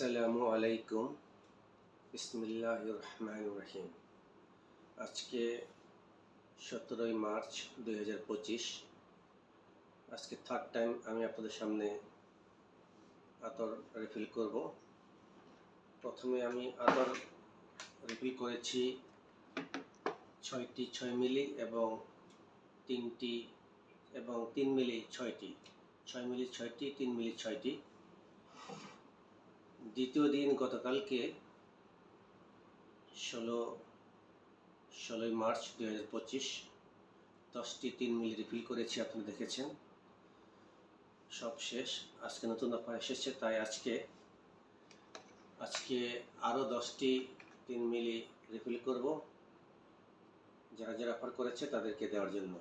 আসসালামু আলাইকুম। বিসমিল্লাহ রহমান রহিম। আজকে সতেরোই মার্চ দুই হাজার পঁচিশ। আজকে থার্ড টাইম আমি আপনাদের সামনে আতর রিফিল করব। প্রথমে আমি আতর রিফিল করেছি ছয়টি ছয় মিলি এবং তিনটি এবং তিন মিলি ছয়টি। ছয় মিলি ছয়টি, তিন মিলি ছয়টি। দ্বিতীয় দিন গতকালকে ষোলো, ষোলোই মার্চ দু হাজার পঁচিশ, দশটি তিন মিলি রিফিল করেছি আপনি দেখেছেন। সব শেষ, আজকে নতুন অফার এসেছে, তাই আজকে আজকে আরও দশটি তিন মিলি রিফিল করব। যারা যারা অফার করেছে, তাদেরকে দেওয়ার জন্য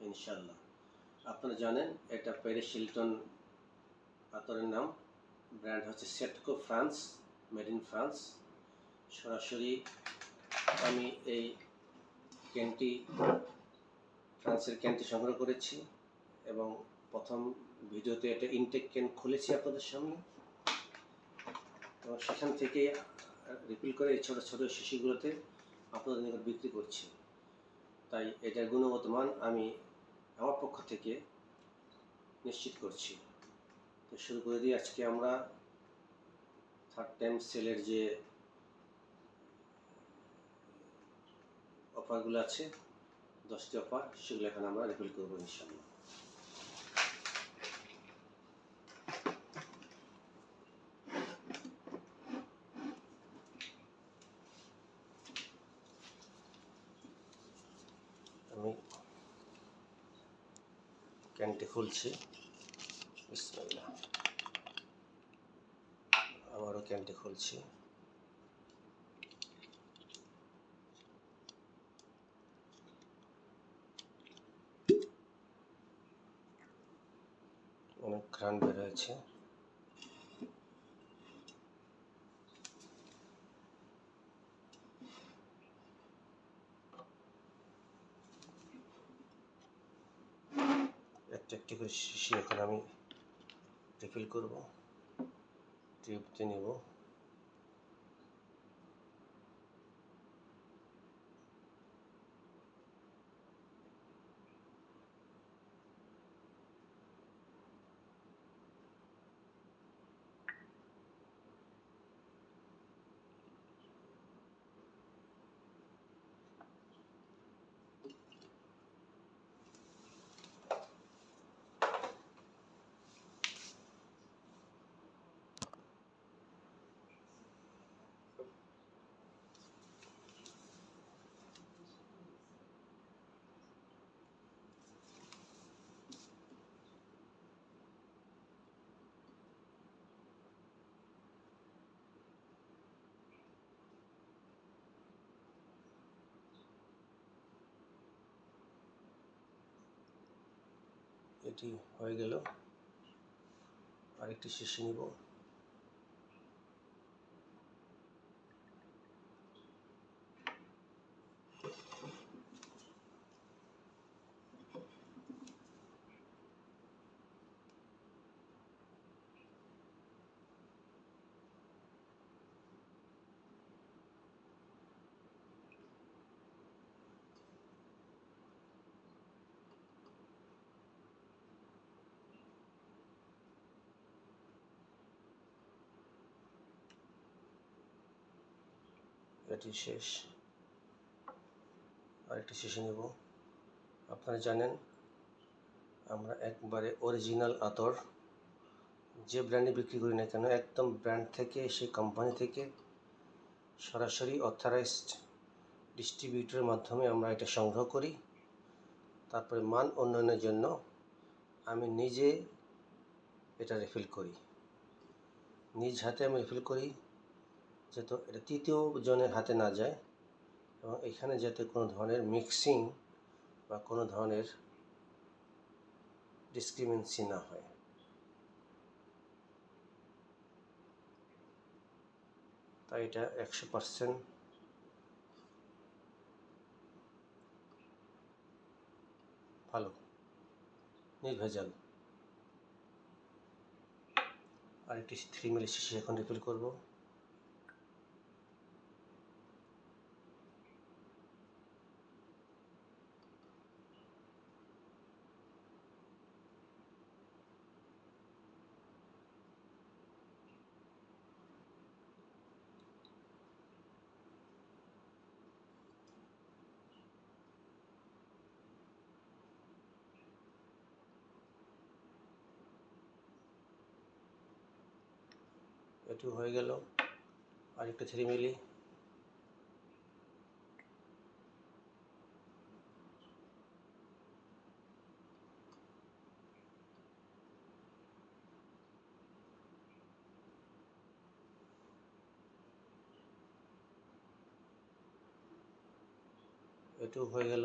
ইনশাল্লাহ আপনারা জানেন, এটা প্যারিস শিলটন আতরের নাম। ব্র্যান্ড হচ্ছে সেটকো ফ্রান্স মেড ইন ফ্রান্স সরাসরি আমি এই ক্যানটি, ফ্রান্সের ক্যানটি সংগ্রহ করেছি এবং প্রথম ভিডিওতে এটা ইনটেক ক্যান খুলেছি আপনাদের সামনে। এবং সেখান থেকে রিপিল করে এই ছোটো ছোটো শিশিগুলোতে আপনাদের নিকট বিক্রি করছি। তাই এটার গুণগত মান আমি আমার পক্ষ থেকে নিশ্চিত করছি। তো শুরু করে দিই। আজকে আমরা থার্ড টাইম সেলের যে অফারগুলো আছে, দশটি অফার সেগুলো এখন আমরা রিফিল করব ইনশাল্লাহ আমি ক্যানটি খুলছি। বিসমিল্লাহ। আবারও ক্যানটি খুলছি। অনেক ঘ্রাণ বের হয়েছে। একটা একটি করে শিশি এখন আমি রিফিল করব ট্রিপটি নেব। এটি হয়ে গেল। আরেকটি শিশি নিব। এটি শেষ। আরেকটি শেষে নেব। আপনারা জানেন, আমরা একবারে অরিজিনাল আতর যে ব্র্যান্ডে বিক্রি করি না কেন, একদম ব্র্যান্ড থেকে, সেই কোম্পানি থেকে সরাসরি অথরাইজড ডিস্ট্রিবিউটরের মাধ্যমে আমরা এটা সংগ্রহ করি। তারপরে মান উন্নয়নের জন্য আমি নিজে এটা রিফিল করি। নিজ হাতে আমি রিফিল করি। যাতে এটা তৃতীয় জনের হাতে না যায় এবং এখানে যাতে কোনো ধরনের মিক্সিং বা কোনো ধরনের ডিসক্রিমিনেন্সি না হয়। তাই এটা একশো পার্সেন্ট ভালো, নির্ভেজাল। আর একটি থ্রি মিলি শিশি এখন রিফিল করব। এটু হয়ে গেল। আর একটা থ্রি মিলি। এটু হয়ে গেল।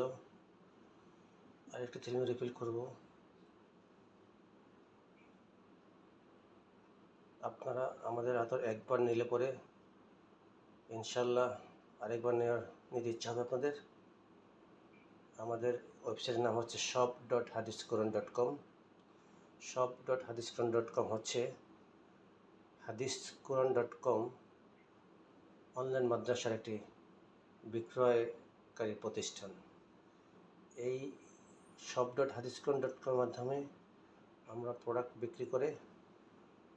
আর একটা থ্রি মিলি রিফিল করব। আপনারা আমাদের হাতর একবার নিলে পরে ইনশাল্লাহ আরেকবার নেওয়ার নিতে ইচ্ছা হবে আপনাদের। আমাদের ওয়েবসাইটের নাম হচ্ছে শপ ডট হাদিসকরণ ডট কম শপ ডট হাদিসকরণ ডট কম হচ্ছে হাদিসকরণ ডট কম অনলাইন মাদ্রাসার একটি বিক্রয়কারী প্রতিষ্ঠান। এই শপ ডট হাদিসকরণ ডট কমের মাধ্যমে আমরা প্রোডাক্ট বিক্রি করে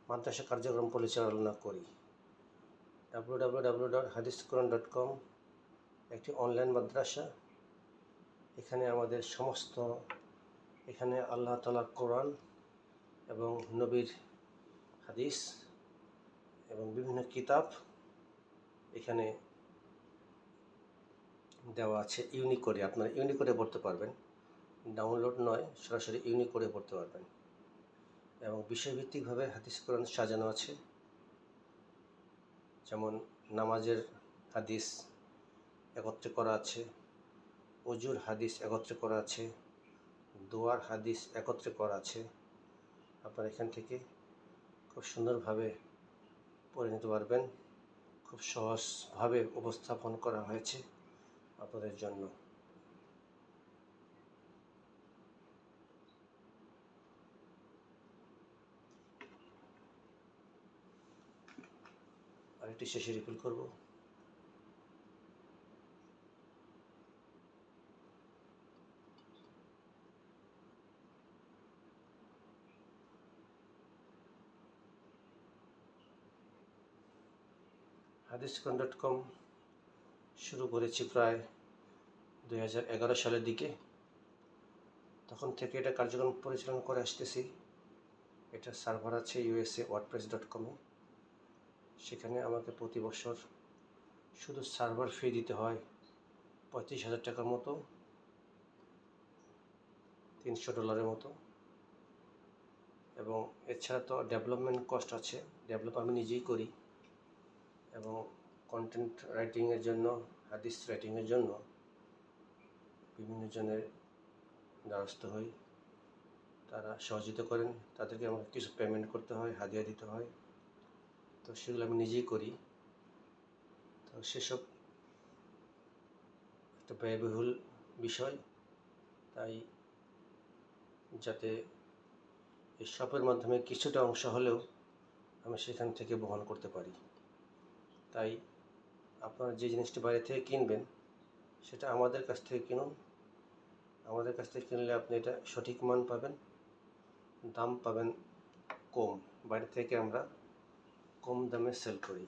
মাদ্রাসা কার্যক্রম পরিচালনা করি। ডাব্লু ডাব্লু ডাব্লু ডট হাদিস কোরআন ডট কম একটি অনলাইন মাদ্রাসা। এখানে আমাদের সমস্ত, এখানে আল্লাহ তালা কোরআন এবং নবীর হাদিস এবং বিভিন্ন কিতাব এখানে দেওয়া আছে। ইউনিক করে আপনারা ইউনিক করে পড়তে পারবেন। ডাউনলোড নয়, সরাসরি ইউনিক করে পড়তে পারবেন। এবং বিষয়ভিত্তিকভাবে হাদিস কোরআন সাজানো আছে। যেমন নামাজের হাদিস একত্রে করা আছে অজুর হাদিস একত্রে করা আছে, দোয়ার হাদিস একত্রে করা আছে। আপনার এখান থেকে খুব সুন্দরভাবে পড়ে নিতে পারবেন। খুব সহজভাবে উপস্থাপন করা হয়েছে আপনাদের জন্য। আরেকটি শেষে রিফিল করব। হাদিসকন ডট কম শুরু করেছি প্রায় দুই হাজার এগারো সালের দিকে। তখন থেকে এটা কার্যক্রম পরিচালনা করে আসতেছি। এটা সার্ভার আছে ইউএসএ ওয়ার্ডপ্রেস ডট কমে সেখানে আমাকে প্রতি বছর শুধু সার্ভার ফি দিতে হয় পঁয়ত্রিশ হাজার টাকার মতো, তিনশো ডলারের মতো। এবং এছাড়া তো ডেভেলপমেন্ট কস্ট আছে ডেভেলপ আমি নিজেই করি। এবং কন্টেন্ট রাইটিংয়ের জন্য, হাদিস রাইটিংয়ের জন্য বিভিন্ন জনের দ্বারস্থ হই। তারা সহযোগিতা করেন, তাদেরকে আমাকে কিছু পেমেন্ট করতে হয়, হাদিয়া দিতে হয়। তো সেগুলো আমি নিজেই করি। তো সেসব একটা ব্যয়বহুল বিষয়। তাই যাতে এই শপের মাধ্যমে কিছুটা অংশ হলেও আমি সেখান থেকে বহন করতে পারি। তাই আপনারা যে জিনিসটি বাইরে থেকে কিনবেন, সেটা আমাদের কাছ থেকে কিনুন। আমাদের কাছ থেকে কিনলে আপনি এটা সঠিক মান পাবেন, দাম পাবেন কম। বাইরে থেকে আমরা কম দামে সেল করি।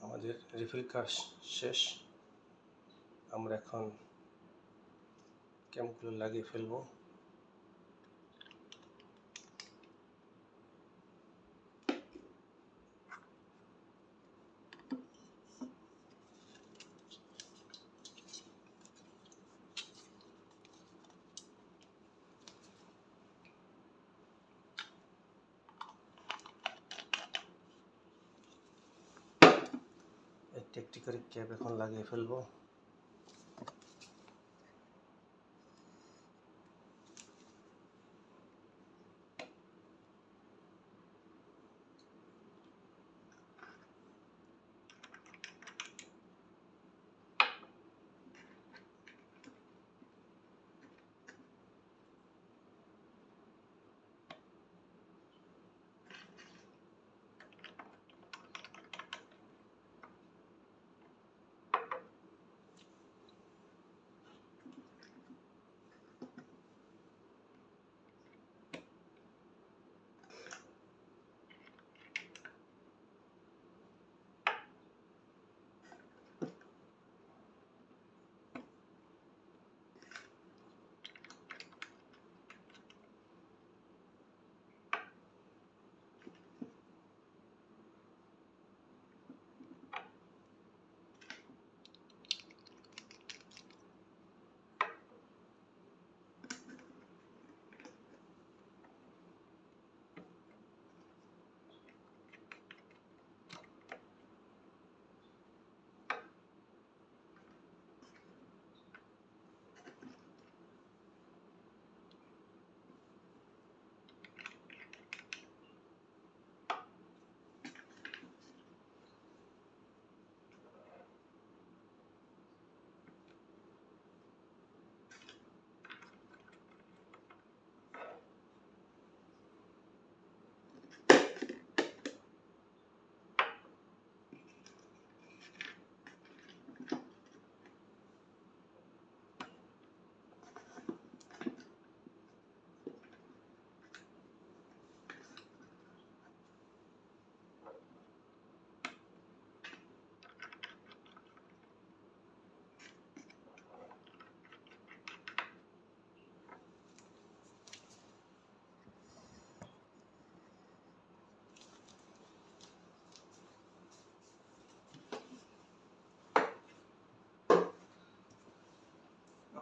আমাদের রিফিল কাজ শেষ। আমরা এখন ক্যাম্পগুলো লাগিয়ে ফেলব। একটি একটি করে ক্যাপ এখন লাগিয়ে ফেলব।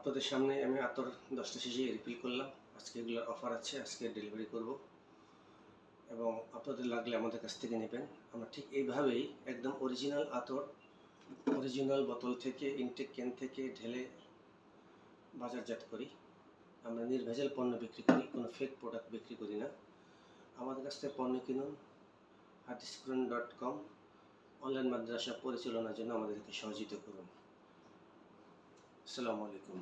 আপনাদের সামনে আমি আতর দশটা শেষে রিফিল করলাম। আজকে এগুলোর অফার আছে, আজকে ডেলিভারি করব। এবং আপনাদের লাগলে আমাদের কাছ থেকে নেবেন। আমরা ঠিক এইভাবেই একদম অরিজিনাল আতর অরিজিনাল বোতল থেকে ইনটেক ক্যান থেকে ঢেলে বাজারজাত করি। আমরা নির্ভেজাল পণ্য বিক্রি করি, কোনো ফেক প্রোডাক্ট বিক্রি করি না। আমাদের কাছ থেকে পণ্য কিনুন হার্টিস্কুরন ডট কম অনলাইন মাদ্রাসা পরিচালনার জন্য আমাদেরকে সহযোগিতা করুন। আসসালামু আলাইকুম।